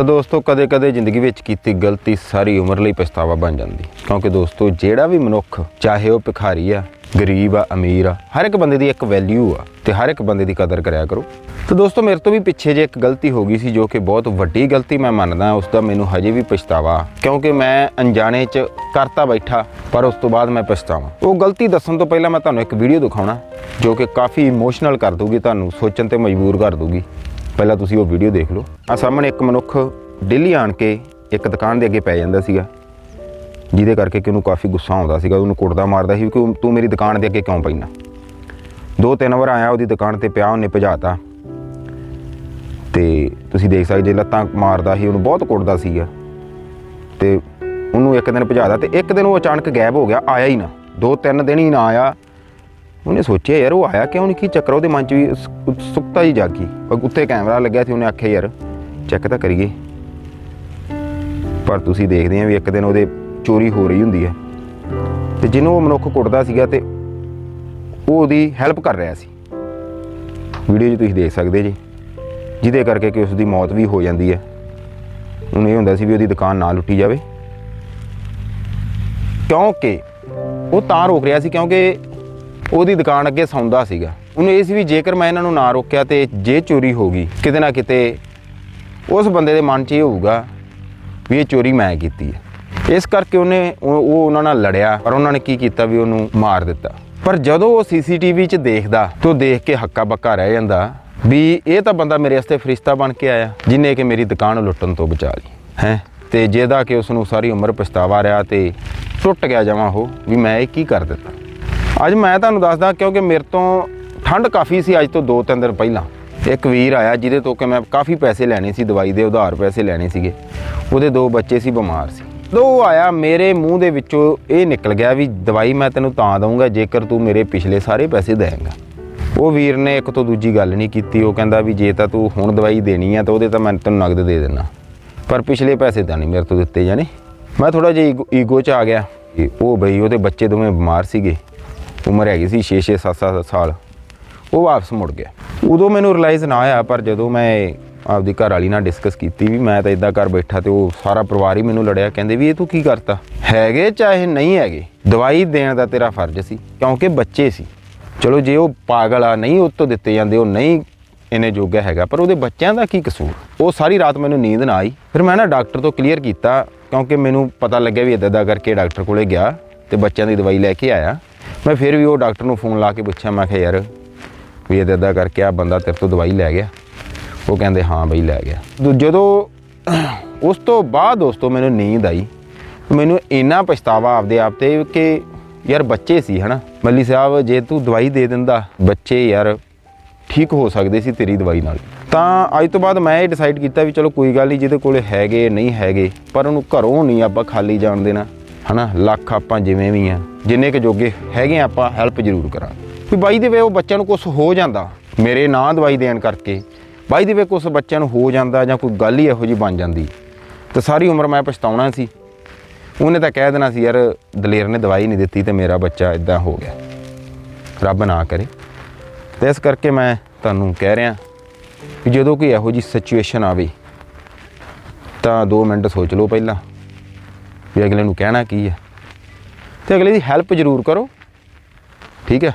ਤਾਂ ਦੋਸਤੋ, ਕਦੇ-ਕਦੇ ਜ਼ਿੰਦਗੀ ਵਿੱਚ ਕੀਤੀ ਗਲਤੀ ਸਾਰੀ ਉਮਰ ਲਈ ਪਛਤਾਵਾ ਬਣ ਜਾਂਦੀ। ਕਿਉਂਕਿ ਦੋਸਤੋ, ਜਿਹੜਾ ਵੀ ਮਨੁੱਖ ਚਾਹੇ ਉਹ ਭਿਖਾਰੀ ਆ, ਗਰੀਬ ਆ, ਅਮੀਰ ਆ, ਹਰ ਇੱਕ ਬੰਦੇ ਦੀ ਇੱਕ ਵੈਲਿਊ ਆ ਤੇ ਹਰ ਇੱਕ ਬੰਦੇ ਦੀ ਕਦਰ ਕਰਿਆ ਕਰੋ। ਤਾਂ ਦੋਸਤੋ, ਮੇਰੇ ਤੋਂ ਵੀ ਪਿੱਛੇ ਜੇ ਇੱਕ ਗਲਤੀ ਹੋ ਗਈ ਸੀ ਜੋ ਕਿ ਬਹੁਤ ਵੱਡੀ ਗਲਤੀ ਮੈਂ ਮੰਨਦਾ, ਉਸ ਦਾ ਮੈਨੂੰ ਹਜੇ ਵੀ ਪਛਤਾਵਾ। ਕਿਉਂਕਿ ਮੈਂ ਅਣਜਾਣੇ 'ਚ ਕਰਤਾ ਬੈਠਾ, ਪਰ ਉਸ ਤੋਂ ਬਾਅਦ ਮੈਂ ਪਛਤਾਵਾ। ਉਹ ਗਲਤੀ ਦੱਸਣ ਤੋਂ ਪਹਿਲਾਂ ਮੈਂ ਤੁਹਾਨੂੰ ਇੱਕ ਵੀਡੀਓ ਦਿਖਾਉਣਾ, ਜੋ ਕਿ ਕਾਫੀ ਇਮੋਸ਼ਨਲ ਕਰ ਦੂਗੀ ਤੁਹਾਨੂੰ ਸੋਚਣ ਤੇ ਮਜਬੂਰ ਕਰ ਦੂਗੀ ਪਹਿਲਾਂ ਤੁਸੀਂ ਉਹ ਵੀਡੀਓ ਦੇਖ ਲਓ। ਆ ਸਾਹਮਣੇ ਇੱਕ ਮਨੁੱਖ ਡੇਲੀ ਆਣ ਕੇ ਇੱਕ ਦੁਕਾਨ ਦੇ ਅੱਗੇ ਪੈ ਜਾਂਦਾ ਸੀਗਾ, ਜਿਹਦੇ ਕਰਕੇ ਕਿ ਉਹਨੂੰ ਕਾਫੀ ਗੁੱਸਾ ਆਉਂਦਾ ਸੀਗਾ, ਉਹਨੂੰ ਕੁੱਟਦਾ ਮਾਰਦਾ ਸੀ ਕਿ ਤੂੰ ਮੇਰੀ ਦੁਕਾਨ ਦੇ ਅੱਗੇ ਕਿਉਂ ਪੈਣਾ ਦੋ ਤਿੰਨ ਵਾਰ ਆਇਆ ਉਹਦੀ ਦੁਕਾਨ ਤੇ ਪਿਆ, ਉਹਨੇ ਭਜਾਤਾ। ਤੇ ਤੁਸੀਂ ਦੇਖ ਸਕਦੇ ਜੇ ਲੱਤਾਂ ਮਾਰਦਾ ਸੀ, ਉਹਨੂੰ ਬਹੁਤ ਕੁੱਟਦਾ ਸੀਗਾ। ਤੇ ਉਹਨੂੰ ਇੱਕ ਦਿਨ ਭਜਾਦਾ ਤੇ ਇੱਕ ਦਿਨ ਉਹ ਅਚਾਨਕ ਗਾਇਬ ਹੋ ਗਿਆ, ਆਇਆ ਹੀ ਨਾ। ਦੋ ਤਿੰਨ ਦਿਨ ਹੀ ਨਾ ਆਇਆ। ਉਹਨੇ ਸੋਚਿਆ, ਯਾਰ ਉਹ ਆਇਆ ਕਿਉਂ ਨਹੀਂ? ਕੀ ਚੱਕਰ ਉਹਦੇ ਮਨ 'ਚ ਵੀ ਉਸ- ਉਤਸੁਕਤਾ ਹੀ ਜਾਗੀ। ਪਰ ਉੱਤੇ ਕੈਮਰਾ ਲੱਗਿਆ ਸੀ, ਉਹਨੇ ਆਖਿਆ, ਯਾਰ ਚੈੱਕ ਤਾਂ ਕਰੀਏ। ਪਰ ਤੁਸੀਂ ਦੇਖਦੇ ਆ ਵੀ ਇੱਕ ਦਿਨ ਉਹਦੇ ਚੋਰੀ ਹੋ ਰਹੀ ਹੁੰਦੀ ਹੈ। ਤੇ ਜਿਹਨੂੰ ਉਹ ਮਨੁੱਖ ਕੁੱਟਦਾ ਸੀਗਾ ਤੇ ਉਹ ਉਹਦੀ ਹੈਲਪ ਕਰ ਰਿਹਾ ਸੀ। ਵੀਡੀਓ 'ਚ ਤੁਸੀਂ ਦੇਖ ਸਕਦੇ ਜੀ। ਜਿਹਦੇ ਕਰਕੇ ਕਿ ਉਸ ਦੀ ਮੌਤ ਵੀ ਹੋ ਜਾਂਦੀ ਹੈ। ਉਹਨੂੰ ਇਹ ਹੁੰਦਾ ਸੀ ਵੀ ਉਹਦੀ ਦੁਕਾਨ ਨਾ ਲੁੱਟੀ ਜਾਵੇ। ਕਿਉਂਕਿ ਉਹ ਤਾਂ ਰੋਕ ਰਿਹਾ ਸੀ, ਕਿਉਂਕਿ ਉਹਦੀ ਦੁਕਾਨ ਅੱਗੇ ਸੌਂਦਾ ਸੀਗਾ। ਉਹਨੂੰ ਇਹ ਸੀ ਵੀ ਜੇਕਰ ਮੈਂ ਇਹਨਾਂ ਨੂੰ ਨਾ ਰੋਕਿਆ ਤੇ ਜੇ ਚੋਰੀ ਹੋ ਗਈ, ਕਿਤੇ ਨਾ ਕਿਤੇ ਉਸ ਬੰਦੇ ਦੇ ਮਨ 'ਚ ਇਹ ਹੋਊਗਾ ਵੀ ਇਹ ਚੋਰੀ ਮੈਂ ਕੀਤੀ ਹੈ। ਇਸ ਕਰਕੇ ਉਹਨੇ ਉਹ ਉਹਨਾਂ ਨਾਲ ਲੜਿਆ ਪਰ ਉਹਨਾਂ ਨੇ ਕੀ ਕੀਤਾ ਵੀ ਉਹਨੂੰ ਮਾਰ ਦਿੱਤਾ। ਪਰ ਜਦੋਂ ਉਹ ਸੀਸੀਟੀਵੀ 'ਚ ਦੇਖਦਾ ਤਾਂ ਦੇਖ ਕੇ ਹੱਕਾ ਬੱਕਾ ਰਹਿ ਜਾਂਦਾ ਵੀ ਇਹ ਤਾਂ ਬੰਦਾ ਮੇਰੇ ਵਾਸਤੇ ਫਰਿਸ਼ਤਾ ਬਣ ਕੇ ਆਇਆ, ਜਿਨੇ ਕਿ ਮੇਰੀ ਦੁਕਾਨ ਲੁੱਟਣ ਤੋਂ ਬਚਾ ਲਈ, ਹੈ। ਤੇ ਜਿਹਦਾ ਕਿ ਉਸ ਨੂੰ ਸਾਰੀ ਉਮਰ ਪਛਤਾਵਾ ਰਿਹਾ ਤੇ ਟੁੱਟ ਗਿਆ ਜਮਾ ਉਹ ਵੀ ਮੈਂ ਇਹ ਕੀ ਕਰ ਦਿੱਤਾ। ਅੱਜ ਮੈਂ ਤੁਹਾਨੂੰ ਦੱਸਦਾ ਕਿਉਂਕਿ ਮੇਰੇ ਤੋਂ ਠੰਡ ਕਾਫੀ ਸੀ ਅੱਜ ਤੋਂ 2-3 ਦਿਨ ਪਹਿਲਾਂ। ਇੱਕ ਵੀਰ ਆਇਆ ਜਿਹਦੇ ਤੋਂ ਕਿ ਮੈਂ ਕਾਫੀ ਪੈਸੇ ਲੈਣੇ ਸੀ, ਦਵਾਈ ਦੇ ਉਧਾਰ ਪੈਸੇ ਲੈਣੇ ਸੀਗੇ। ਉਹਦੇ ਦੋ ਬੱਚੇ ਸੀ, ਬਿਮਾਰ ਸੀ। ਦੋ ਉਹ ਆਇਆ, ਮੇਰੇ ਮੂੰਹ ਦੇ ਵਿੱਚੋਂ ਇਹ ਨਿਕਲ ਗਿਆ ਵੀ ਦਵਾਈ ਮੈਂ ਤੈਨੂੰ ਤਾਂ ਦਊਂਗਾ, ਜੇਕਰ ਤੂੰ ਮੇਰੇ ਪਿਛਲੇ ਸਾਰੇ ਪੈਸੇ ਦੇਂਗਾ ਉਹ ਵੀਰ ਨੇ ਇੱਕ ਤੋਂ ਦੂਜੀ ਗੱਲ ਨਹੀਂ ਕੀਤੀ। ਉਹ ਕਹਿੰਦਾ ਵੀ ਜੇ ਤਾਂ ਤੂੰ ਹੁਣ ਦਵਾਈ ਦੇਣੀ ਆ ਤਾਂ ਉਹਦੇ ਤਾਂ ਮੈਂ ਤੈਨੂੰ ਨਗਦ ਦੇ ਦੇਣਾ ਪਰ ਪਿਛਲੇ ਪੈਸੇ ਤਾਂ ਨਹੀਂ ਮੇਰੇ ਤੋਂ ਦਿੱਤੇ ਜਾਣੇ। ਮੈਂ ਥੋੜਾ ਜਿਹਾ ਈਗੋ- ਈਗੋ 'ਚ ਆ ਗਿਆ। ਕਿ ਉਹ ਬਈ ਉਹਦੇ ਬੱਚੇ ਦੋਵੇਂ ਬਿਮਾਰ ਸੀਗੇ। ਉਮਰ ਹੈਗੀ ਸੀ 6-6 7-7 ਸਾਲ। ਉਹ ਵਾਪਸ ਮੁੜ ਗਿਆ। ਉਦੋਂ ਮੈਨੂੰ ਰਿਅਲਾਈਜ਼ ਨਾ ਆਇਆ ਪਰ ਜਦੋਂ ਮੈਂ ਆਪਦੀ ਘਰ ਵਾਲੀ ਨਾਲ ਡਿਸਕਸ ਕੀਤੀ ਵੀ ਮੈਂ ਤਾਂ ਇਦਾਂ ਘਰ ਬੈਠਾ ਤੇ ਉਹ ਸਾਰਾ ਪਰਿਵਾਰ ਹੀ ਮੈਨੂੰ ਲੜਿਆ। ਕਹਿੰਦੇ ਵੀ ਇਹ ਤੂੰ ਕੀ ਕਰਤਾ? ਹੈਗੇ ਚਾਹੇ ਨਹੀਂ ਹੈਗੇ, ਦਵਾਈ ਦੇਣ ਦਾ ਤੇਰਾ ਫਰਜ਼ ਸੀ, ਕਿਉਂਕਿ ਬੱਚੇ ਸੀ। ਚਲੋ ਜੇ ਉਹ ਪਾਗਲ ਆ, ਨਹੀਂ ਉਹ ਤੋਂ ਦਿੱਤੇ ਜਾਂਦੇ, ਉਹ ਨਹੀਂ ਇਹਨੇ ਜੋਗਾ ਹੈਗਾ, ਪਰ ਉਹਦੇ ਬੱਚਿਆਂ ਦਾ ਕੀ ਕਸੂਰ? ਉਹ ਸਾਰੀ ਰਾਤ ਮੈਨੂੰ ਨੀਂਦ ਨਾ ਆਈ। ਫਿਰ ਮੈਂ ਨਾ ਡਾਕਟਰ ਤੋਂ ਕਲੀਅਰ ਕੀਤਾ, ਕਿਉਂਕਿ ਮੈਨੂੰ ਪਤਾ ਲੱਗਿਆ ਵੀ ਇਦਾਂ ਦਾ ਕਰਕੇ ਡਾਕਟਰ ਕੋਲੇ ਗਿਆ ਤੇ ਬੱਚਿਆਂ ਦੀ ਦਵਾਈ ਲੈ ਕੇ ਆਇਆ। ਮੈਂ ਫਿਰ ਵੀ ਉਹ ਡਾਕਟਰ ਨੂੰ ਫੋਨ ਲਾ ਕੇ ਪੁੱਛਿਆ, ਮੈਂ ਕਿਹਾ, ਯਾਰ, ਵੀ ਇਦਾਂ ਦਾ ਕਰਕੇ ਆ ਬੰਦਾ ਤੇਰੇ ਤੋਂ ਦਵਾਈ ਲੈ ਗਿਆ। ਉਹ ਕਹਿੰਦੇ, ਹਾਂ ਬਈ, ਲੈ ਗਿਆ। ਦੂ- ਜਦੋਂ ਉਸ ਤੋਂ ਬਾਅਦ ਦੋਸਤੋ ਮੈਨੂੰ ਨੀਂਦ ਆਈ, ਮੈਨੂੰ ਇੰਨਾ ਪਛਤਾਵਾ ਆਪਦੇ ਆਪ ਤੇ ਕਿ, ਯਾਰ, ਬੱਚੇ ਸੀ, ਹਨਾ? ਮੱਲੀ ਸਾਹਿਬ, ਜੇ ਤੂੰ ਦਵਾਈ ਦੇ ਦਿੰਦਾ, ਬੱਚੇ ਯਾਰ ਠੀਕ ਹੋ ਸਕਦੇ ਸੀ ਤੇਰੀ ਦਵਾਈ ਨਾਲ। ਤਾਂ ਅੱਜ ਤੋਂ ਬਾਅਦ ਮੈਂ ਇਹ ਡਿਸਾਈਡ ਕੀਤਾ ਵੀ ਚਲੋ ਕੋਈ ਗੱਲ ਨਹੀਂ ਜਿਹਦੇ ਕੋਲੇ ਹੈਗੇ, ਨਹੀਂ ਹੈਗੇ, ਪਰ ਉਹਨੂੰ ਘਰੋਂ ਨਹੀਂ ਆਪਾਂ ਖਾਲੀ ਜਾਣ ਦੇਣਾ। ਹਨਾ ਲੱਖ ਆਪਾਂ ਜਿਵੇਂ ਵੀ ਆ ਜਿੰਨੇ ਕੁ ਜੋਗੇ ਹੈਗੇ ਆ, ਆਪਾਂ ਹੈਲਪ ਜ਼ਰੂਰ ਕਰਾਂਗੇ। ਵੀ ਬਾਈ ਦੇ ਵੇ ਉਹ ਬੱਚਿਆਂ ਨੂੰ ਕੁਝ ਹੋ ਜਾਂਦਾ ਮੇਰੇ ਨਾਂ ਦਵਾਈ ਦੇਣ ਕਰਕੇ ਬਾਈ ਦੇ ਵੇ ਕੁਝ ਬੱਚਿਆਂ ਨੂੰ ਹੋ ਜਾਂਦਾ ਜਾਂ ਕੋਈ ਗੱਲ ਹੀ ਇਹੋ ਜੀ ਬਣ ਜਾਂਦੀ ਤੇ ਸਾਰੀ ਉਮਰ ਮੈਂ ਪਛਤਾਉਣਾ ਸੀ। ਉਹਨੇ ਤਾਂ ਕਹਿ ਦੇਣਾ ਸੀ ਯਾਰ ਦਲੇਰ ਨੇ ਦਵਾਈ ਨਹੀਂ ਦਿੱਤੀ ਤੇ ਮੇਰਾ ਬੱਚਾ ਇਦਾਂ ਹੋ ਗਿਆ। ਰੱਬ ਨਾ ਕਰੇ। ਤੇ ਇਸ ਕਰਕੇ ਮੈਂ ਤੁਹਾਨੂੰ ਕਹਿ ਰਿਹਾ ਕਿ ਜਦੋਂ ਕੋਈ ਇਹੋ ਜੀ ਸਿਚੁਏਸ਼ਨ ਆਵੇ ਤਾਂ 2 ਮਿੰਟ ਸੋਚ ਲਓ ਪਹਿਲਾਂ। ਵੀ ਅਗਲੇ ਨੂੰ ਕਹਿਣਾ ਕੀ ਹੈ। ਤੇ ਅਗਲੇ ਦੀ ਹੈਲਪ ਜ਼ਰੂਰ ਕਰੋ। ਠੀਕ ਹੈ।